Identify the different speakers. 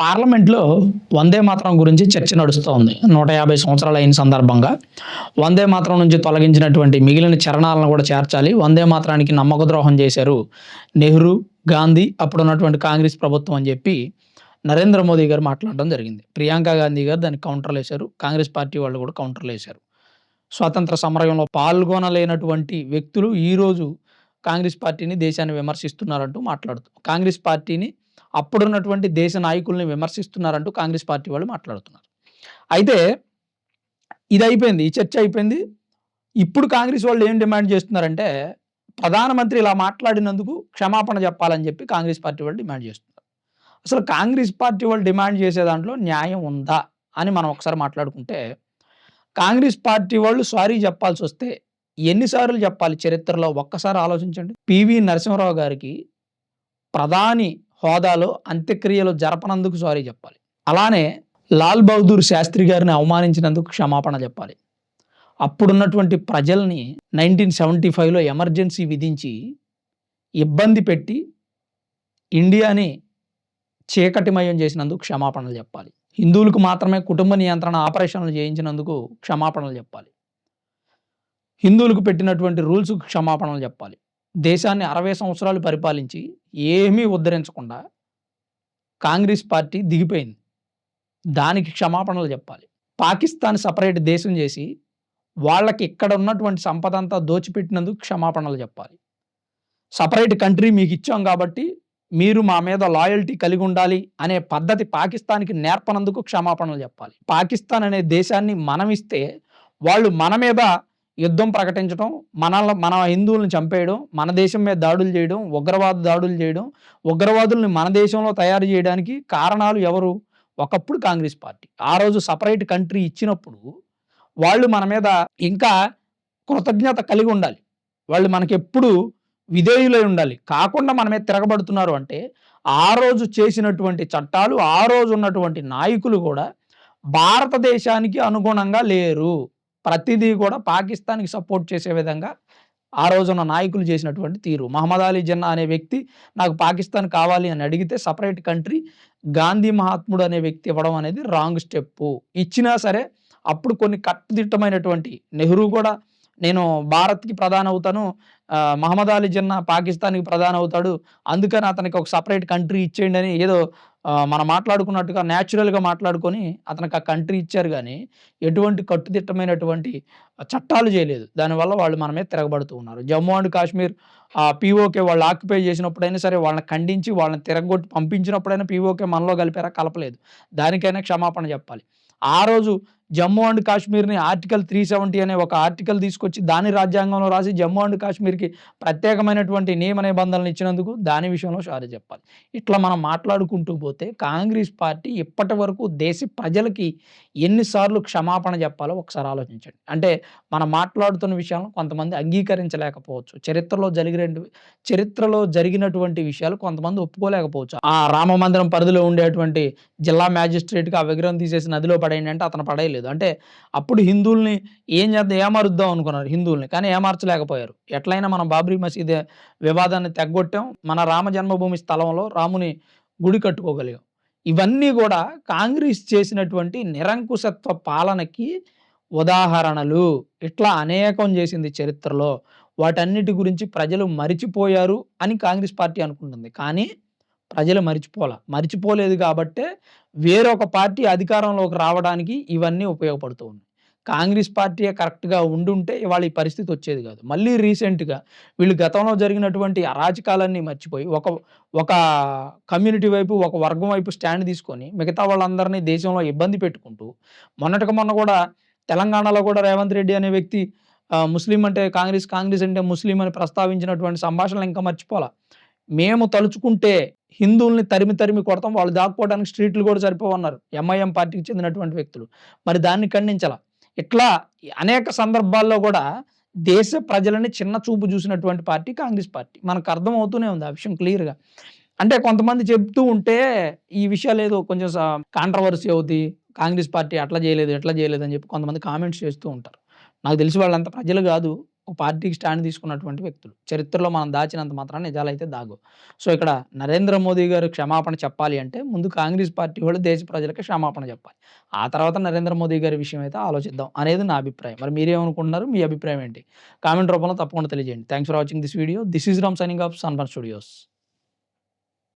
Speaker 1: పార్లమెంట్లో వందే మాత్రం గురించి చర్చ నడుస్తూ ఉంది నూట యాభై సంవత్సరాలు అయిన సందర్భంగా వందే మాత్రం నుంచి తొలగించినటువంటి మిగిలిన చరణాలను కూడా చేర్చాలి. వందే మాత్రానికి నమ్మక ద్రోహం చేశారు నెహ్రూ గాంధీ అప్పుడు ఉన్నటువంటి కాంగ్రెస్ ప్రభుత్వం అని చెప్పి నరేంద్ర మోదీ గారు మాట్లాడడం జరిగింది. ప్రియాంక గాంధీ గారు దానికి కౌంటర్లు వేశారు కాంగ్రెస్ పార్టీ వాళ్ళు కూడా కౌంటర్లు వేశారు స్వాతంత్ర సమరంలో పాల్గొనలేనటువంటి వ్యక్తులు ఈరోజు కాంగ్రెస్ పార్టీని దేశాన్ని విమర్శిస్తున్నారంటూ మాట్లాడుతూ కాంగ్రెస్ పార్టీని అప్పుడున్నటువంటి దేశ నాయకుల్ని విమర్శిస్తున్నారంటూ కాంగ్రెస్ పార్టీ వాళ్ళు మాట్లాడుతున్నారు. అయితే ఇది అయిపోయింది ఈ చర్చ అయిపోయింది. ఇప్పుడు కాంగ్రెస్ వాళ్ళు ఏం డిమాండ్ చేస్తున్నారంటే ప్రధానమంత్రి ఇలా మాట్లాడినందుకు క్షమాపణ చెప్పాలని చెప్పి కాంగ్రెస్ పార్టీ వాళ్ళు డిమాండ్ చేస్తున్నారు. అసలు కాంగ్రెస్ పార్టీ వాళ్ళు డిమాండ్ చేసే దాంట్లో న్యాయం ఉందా అని మనం ఒకసారి మాట్లాడుకుంటే కాంగ్రెస్ పార్టీ వాళ్ళు సారీ చెప్పాల్సి వస్తే ఎన్నిసార్లు చెప్పాలి చరిత్రలో? ఒక్కసారి ఆలోచించండి. పివి నరసింహరావు గారికి ప్రధాని హోదాలో అంత్యక్రియలు జరపనందుకు సారీ చెప్పాలి. అలానే లాల్ బహదూర్ శాస్త్రి గారిని అవమానించినందుకు క్షమాపణ చెప్పాలి. అప్పుడున్నటువంటి ప్రజల్ని నైన్టీన్ సెవెంటీ ఫైవ్లో ఎమర్జెన్సీ విధించి ఇబ్బంది పెట్టి ఇండియాని చీకటిమయం చేసినందుకు క్షమాపణలు చెప్పాలి. హిందువులకు మాత్రమే కుటుంబ నియంత్రణ ఆపరేషన్లు చేయించినందుకు క్షమాపణలు చెప్పాలి. హిందువులకు పెట్టినటువంటి రూల్స్కు క్షమాపణలు చెప్పాలి. దేశాన్ని అరవై సంవత్సరాలు పరిపాలించి ఏమీ ఉద్ధరించకుండా కాంగ్రెస్ పార్టీ దిగిపోయింది. దానికి క్షమాపణలు చెప్పాలి. పాకిస్తాన్ సపరేట్ దేశం చేసి వాళ్ళకి ఇక్కడ ఉన్నటువంటి సంపద అంతా దోచిపెట్టినందుకు క్షమాపణలు చెప్పాలి. సపరేట్ కంట్రీ మీకు ఇచ్చాం కాబట్టి మీరు మా మీద లాయల్టీ కలిగి ఉండాలి అనే పద్ధతి పాకిస్తాన్కి నేర్పనందుకు క్షమాపణలు చెప్పాలి. పాకిస్తాన్ అనే దేశాన్ని మనం ఇస్తే వాళ్ళు మన మీద యుద్ధం ప్రకటించడం మనల్ని మన హిందువులను చంపేయడం మన దేశం మీద దాడులు చేయడం ఉగ్రవాద దాడులు చేయడం ఉగ్రవాదుల్ని మన దేశంలో తయారు చేయడానికి కారణాలు ఎవరు? ఒకప్పుడు కాంగ్రెస్ పార్టీ. ఆ రోజు సపరేట్ కంట్రీ ఇచ్చినప్పుడు వాళ్ళు మన మీద ఇంకా కృతజ్ఞత కలిగి ఉండాలి. వాళ్ళు మనకి ఎప్పుడు విధేయులై ఉండాలి. కాకుండా మన మీద తిరగబడుతున్నారు అంటే ఆ రోజు చేసినటువంటి చట్టాలు ఆ రోజు ఉన్నటువంటి నాయకులు కూడా భారతదేశానికి అనుగుణంగా లేరు. ప్రతిదీ కూడా పాకిస్తాన్కి సపోర్ట్ చేసే విధంగా ఆ రోజున నాయకులు చేసినటువంటి తీరు. మహమ్మద్ అలీ జిన్నా అనే వ్యక్తి నాకు పాకిస్తాన్ కావాలి అని అడిగితే సపరేట్ కంట్రీ గాంధీ మహాత్ముడు అనే వ్యక్తి ఇవ్వడం అనేది రాంగ్ స్టెప్ ఇచ్చినా సరే అప్పుడు కొన్ని కట్టుదిట్టమైనటువంటి నెహ్రూ కూడా నేను భారత్కి ప్రధాన అవుతాను మహమ్మద్ అలీ జిన్నా పాకిస్తాన్కి ప్రధాన అవుతాడు అందుకని అతనికి ఒక సపరేట్ కంట్రీ ఇచ్చేయండి అని ఏదో మనం మాట్లాడుకున్నట్టుగా న్యాచురల్గా మాట్లాడుకొని అతనికి ఆ కంట్రీ ఇచ్చారు కానీ ఎటువంటి కట్టుదిట్టమైనటువంటి చట్టాలు చేయలేదు. దానివల్ల వాళ్ళు మన మీద తిరగబడుతూ ఉన్నారు. జమ్మూ అండ్ కాశ్మీర్ ఆ పీఓకే వాళ్ళు ఆక్యుపై చేసినప్పుడైనా సరే వాళ్ళని ఖండించి వాళ్ళని తిరగొట్టి పంపించినప్పుడైనా పీఓకే మనలో కలిపారా? కలపలేదు. దానికైనా క్షమాపణ చెప్పాలి. ఆ రోజు జమ్మూ అండ్ కాశ్మీర్ని ఆర్టికల్ త్రీ సెవెంటీ అనే ఒక ఆర్టికల్ తీసుకొచ్చి దాని రాజ్యాంగంలో రాసి జమ్మూ అండ్ కాశ్మీర్కి ప్రత్యేకమైనటువంటి నియమ నిబంధనలు ఇచ్చినందుకు దాని విషయంలో సారీ చెప్పాలి. ఇట్లా మనం మాట్లాడుకుంటూ పోతే కాంగ్రెస్ పార్టీ ఇప్పటి వరకు దేశ ప్రజలకి ఎన్నిసార్లు క్షమాపణ చెప్పాలో ఒకసారి ఆలోచించండి. అంటే మనం మాట్లాడుతున్న విషయాలను కొంతమంది అంగీకరించలేకపోవచ్చు. చరిత్రలో జరిగిన చరిత్రలో జరిగినటువంటి విషయాలు కొంతమంది ఒప్పుకోలేకపోవచ్చు. ఆ రామ మందిరం పరిధిలో ఉండేటువంటి జిల్లా మ్యాజిస్ట్రేట్గా ఆ విగ్రహం తీసేసి నదిలో పడేయండి అంటే అతను పడేయలేదు. అంటే అప్పుడు హిందువుల్ని ఏం చేద్దాం? ఏమారుద్దాం అనుకున్నారు హిందువుల్ని. కానీ ఏమార్చలేకపోయారు. ఎట్లయినా మనం బాబ్రీ మసీద్ వివాదాన్ని తెగ్గొట్టాం. మన రామ జన్మభూమి స్థలంలో రాముని గుడి కట్టుకోగలిగాం. ఇవన్నీ కూడా కాంగ్రెస్ చేసినటువంటి నిరంకుశత్వ పాలనకి ఉదాహరణలు. ఇట్లా అనేకం చేసింది చరిత్రలో. వాటన్నిటి గురించి ప్రజలు మరిచిపోయారు అని కాంగ్రెస్ పార్టీ అనుకుంటుంది. కానీ ప్రజలు మరిచిపోల మరిచిపోలేదు కాబట్టే వేరొక పార్టీ అధికారంలోకి రావడానికి ఇవన్నీ ఉపయోగపడుతూ ఉన్నాయి. కాంగ్రెస్ పార్టీ కరెక్ట్గా ఉండుంటే ఇవాళ ఈ పరిస్థితి వచ్చేది కాదు. మళ్ళీ రీసెంట్గా వీళ్ళు గతంలో జరిగినటువంటి అరాచకాలన్నీ మర్చిపోయి ఒక ఒక కమ్యూనిటీ వైపు ఒక వర్గం వైపు స్టాండ్ తీసుకొని మిగతా వాళ్ళందరినీ దేశంలో ఇబ్బంది పెట్టుకుంటూ మొన్నటికి మొన్న కూడా తెలంగాణలో కూడా రేవంత్ రెడ్డి అనే వ్యక్తి ముస్లిం అంటే కాంగ్రెస్ కాంగ్రెస్ అంటే ముస్లిం అని ప్రస్తావించినటువంటి సంభాషణలు ఇంకా మర్చిపోలా. మేము తలుచుకుంటే హిందువుల్ని తరిమి తరిమి కొడతాం వాళ్ళు దాక్కోవడానికి స్ట్రీట్లు కూడా సరిపోవన్నారు. ఎంఐఎం పార్టీకి చెందినటువంటి వ్యక్తులు. మరి దాన్ని ఖండించాల? ఇట్లా అనేక సందర్భాల్లో కూడా దేశ ప్రజలని చిన్న చూపు చూసినటువంటి పార్టీ కాంగ్రెస్ పార్టీ. మనకు అర్థం అవుతూనే ఉంది ఆ విషయం క్లియర్గా. అంటే కొంతమంది చెప్తూ ఉంటే ఈ విషయాలు ఏదో కొంచెం కాంట్రవర్సీ అవుతుంది కాంగ్రెస్ పార్టీ అట్లా చేయలేదు ఎట్లా చేయలేదు అని చెప్పి కొంతమంది కామెంట్స్ చేస్తూ ఉంటారు. నాకు తెలిసి వాళ్ళంత ప్రజలు కాదు. ఒక పార్టీకి స్టాండ్ తీసుకున్నటువంటి వ్యక్తులు. చరిత్రలో మనం దాచినంత మాత్రాన నిజాలైతే దాగు. సో ఇక్కడ నరేంద్ర మోదీ గారు క్షమాపణ చెప్పాలి అంటే ముందు కాంగ్రెస్ పార్టీ వాళ్ళు దేశ ప్రజలకు క్షమాపణ చెప్పాలి. ఆ తర్వాత నరేంద్ర మోదీ గారి విషయం అయితే ఆలోచిద్దాం అనేది నా అభిప్రాయం. మరి మీరేమనుకుంటున్నారు? మీ అభిప్రాయం ఏంటి? కామెంట్ రూపంలో తప్పకుండా తెలియజేయండి. Thanks for watching this video this is Ram signing off Sunburn Studios